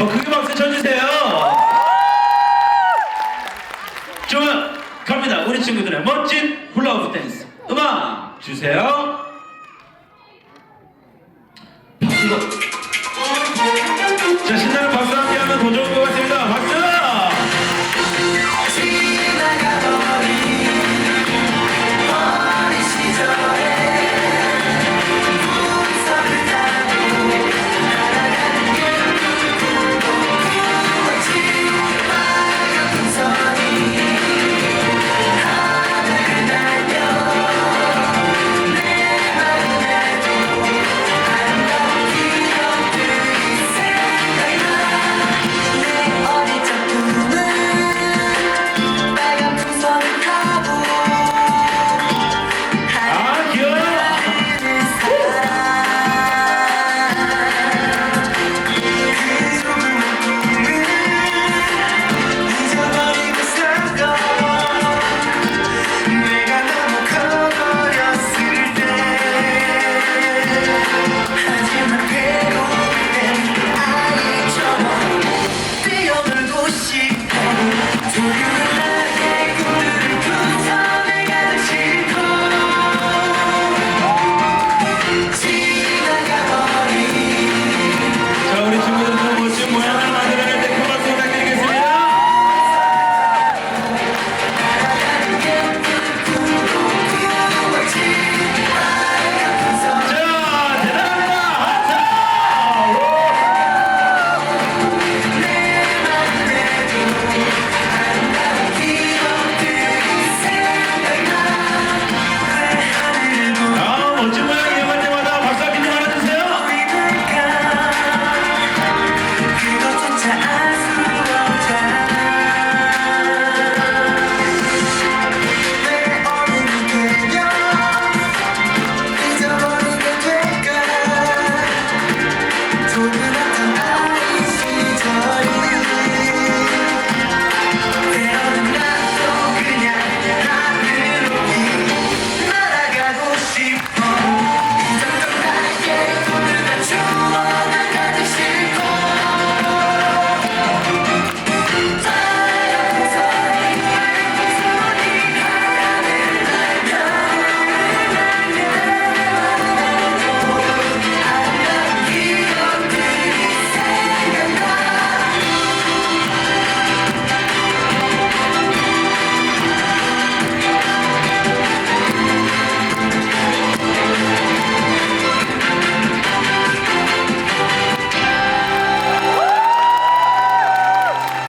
더 크게 박수 쳐주세요. 좋아, 갑니다. 우리 친구들의 멋진 훌라후프 댄스. 음악 주세요. 박수. 자, 신나는